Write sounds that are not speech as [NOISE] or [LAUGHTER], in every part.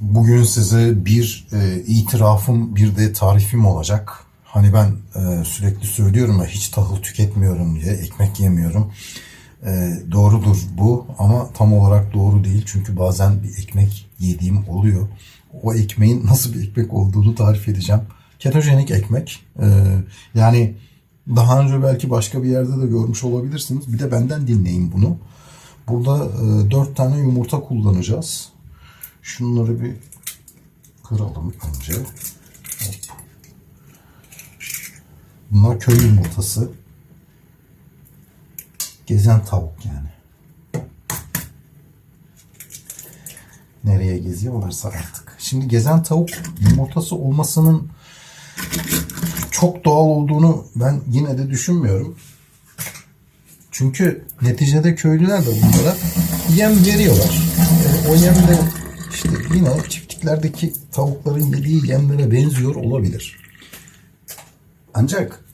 Bugün size bir e, itirafım bir de tarifim olacak. Hani ben e, sürekli söylüyorum ya hiç tahıl tüketmiyorum diye ekmek yemiyorum. E, doğrudur bu ama tam olarak doğru değil. Çünkü bazen bir ekmek yediğim oluyor. O ekmeğin nasıl bir ekmek olduğunu tarif edeceğim. Ketojenik ekmek. E, yani daha önce belki başka bir yerde de görmüş olabilirsiniz. Bir de benden dinleyin bunu. Burada e, 4 tane yumurta kullanacağız. Şunları bir kıralım önce. Hop. Bunlar köy yumurtası. Gezen tavuk yani. Nereye geziyorlarsa artık. Şimdi gezen tavuk yumurtası olmasının çok doğal olduğunu ben yine de düşünmüyorum. Çünkü neticede köylüler de bunlara yem veriyorlar. E, o yem de işte yine çiftliklerdeki tavukların yediği yemlere benziyor olabilir. Ancak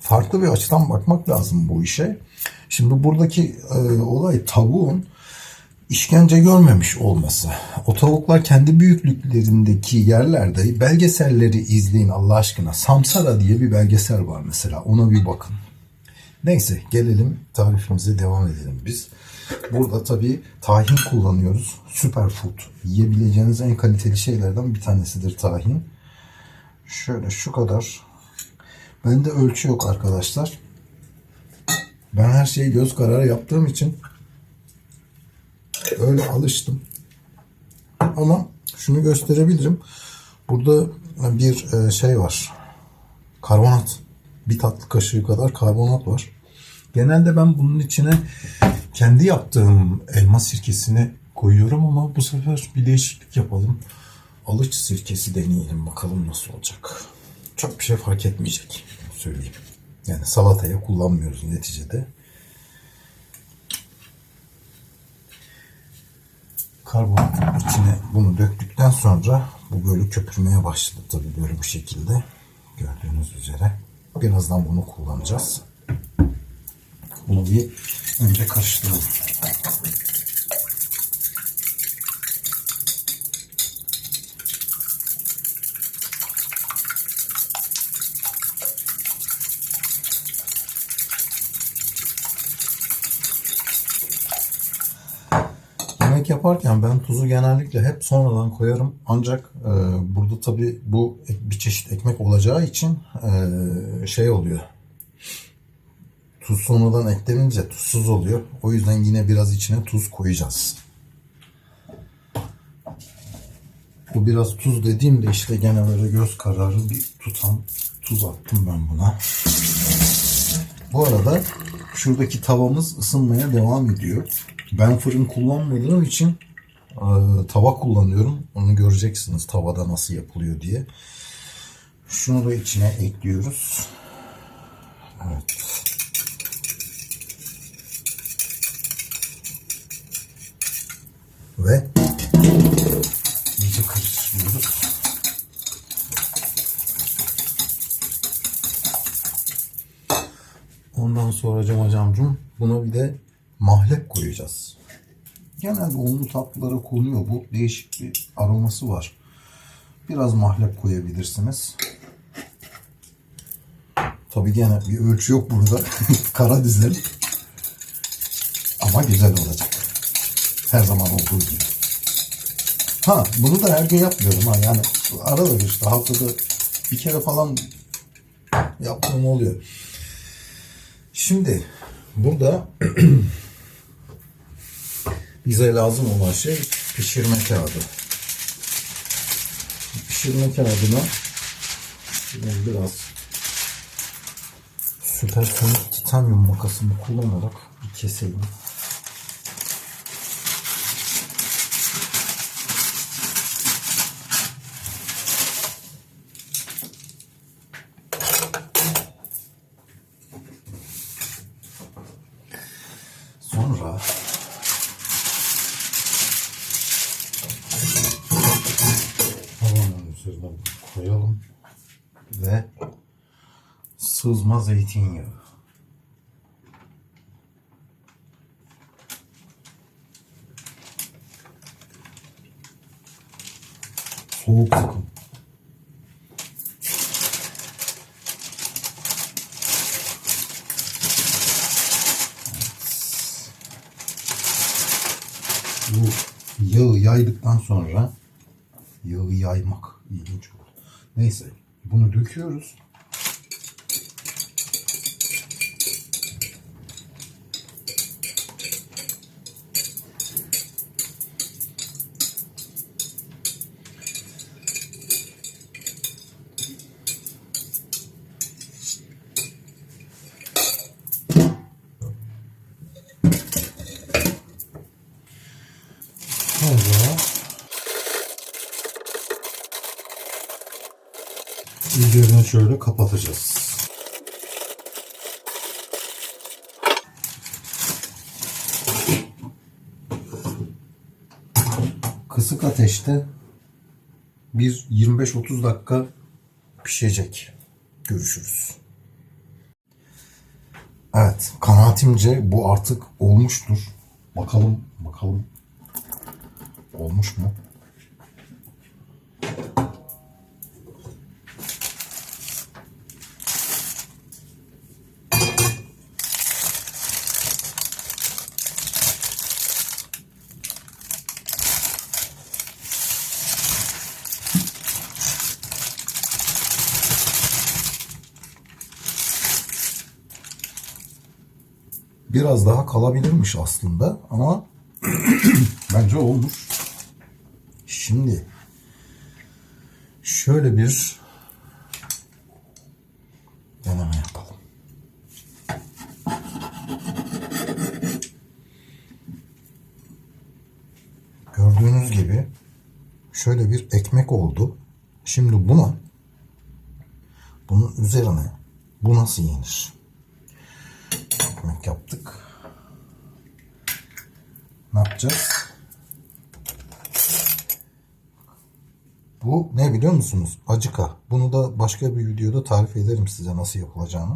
farklı bir açıdan bakmak lazım bu işe. Şimdi buradaki e, olay tavuğun işkence görmemiş olması. O tavuklar kendi büyüklüklerindeki yerlerde belgeselleri izleyin Allah aşkına. Samsara diye bir belgesel var mesela. Ona bir bakın. Neyse gelelim tarifimize devam edelim biz. Burada tabii tahin kullanıyoruz. Superfood. Yiyebileceğiniz en kaliteli şeylerden bir tanesidir tahin. Şöyle şu kadar. Bende ölçü yok arkadaşlar. Ben her şeyi göz kararı yaptığım için öyle alıştım. Ama şunu gösterebilirim. Burada bir e, şey var. Karbonat. Bir tatlı kaşığı kadar karbonat var. Genelde ben bunun içine kendi yaptığım elma sirkesini koyuyorum ama bu sefer bir değişiklik yapalım. Alıç sirkesi deneyelim bakalım nasıl olacak. Çok bir şey fark etmeyecek söyleyeyim. Yani salataya kullanmıyoruz neticede. Karbonatın içine bunu döktükten sonra bu böyle köpürmeye başladı tabii böyle bu şekilde. Gördüğünüz üzere. Birazdan bunu kullanacağız. Bunu bir önce karıştıralım. Yaparken ben tuzu genellikle hep sonradan koyarım. Ancak e, burada tabi bu bir çeşit ekmek olacağı için e, şey oluyor. Tuz sonradan eklenince tuzsuz oluyor. O yüzden yine biraz içine tuz koyacağız. Bu biraz tuz dediğimde işte gene böyle göz kararı bir tutan tuz attım ben buna. Bu arada şuradaki tavamız ısınmaya devam ediyor. Ben fırın kullanmadığım için e, tava kullanıyorum. Onu göreceksiniz tavada nasıl yapılıyor diye. Şunu da içine ekliyoruz. Evet. Ve iyice karıştırıyoruz. Ondan sonra cam hocamcım buna bir de mahlep koyacağız. Genelde unlu tatlılara konuyor bu. Değişik bir aroması var. Biraz mahlep koyabilirsiniz. Tabii gene bir ölçü yok burada. [LAUGHS] Kara dizelim. Ama güzel olacak. Her zaman olduğu gibi. Ha bunu da her gün yapmıyorum ha. Yani arada bir işte haftada bir kere falan yaptığım oluyor. Şimdi burada [CLEARS THROAT] bize lazım olan şey pişirme kağıdı. Pişirme kağıdına biraz süpersonik titanyum makasımı kullanarak bir keseyim. Sonra tavanın üzerine koyalım ve sızma zeytinyağı. Soğuk sıkım. Bu yağı yaydıktan sonra yağı yaymak ilginç oldu. Neyse bunu döküyoruz. Sonra üzerine şöyle kapatacağız. Kısık ateşte bir 25-30 dakika pişecek. Görüşürüz. Evet, kanaatimce bu artık olmuştur. Bakalım, bakalım Olmuş mu? Biraz daha kalabilirmiş aslında ama [CLEARS THROAT] bence olmuş. Şimdi şöyle bir deneme yapalım. Gördüğünüz gibi şöyle bir ekmek oldu. Şimdi buna bunun üzerine bu nasıl yenir? Ekmek yaptık. Ne yapacağız? Bu ne biliyor musunuz? Acıka. Bunu da başka bir videoda tarif ederim size nasıl yapılacağını.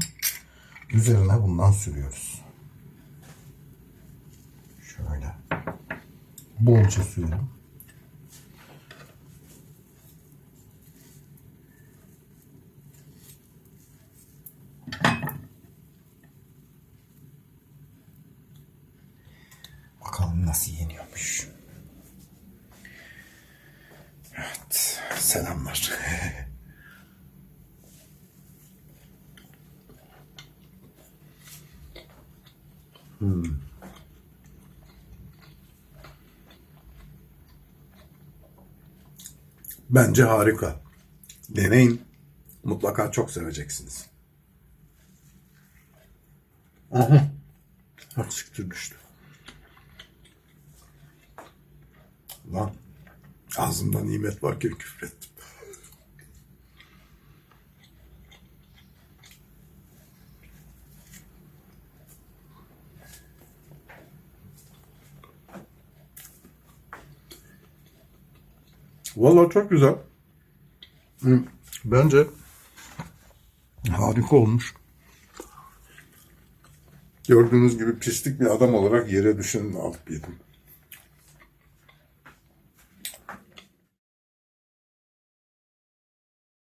Üzerine bundan sürüyoruz. Şöyle. Bolca sürelim. Bakalım yeniyormuş. Evet, selamlar. [LAUGHS] Hmm. Bence harika. Deneyin. Mutlaka çok seveceksiniz. Aha. Ha siktir düştü. Lan. Ağzımda nimet varken küfrettim. Vallahi çok güzel. Bence harika olmuş. Gördüğünüz gibi pislik bir adam olarak yere düşeni alıp yedim.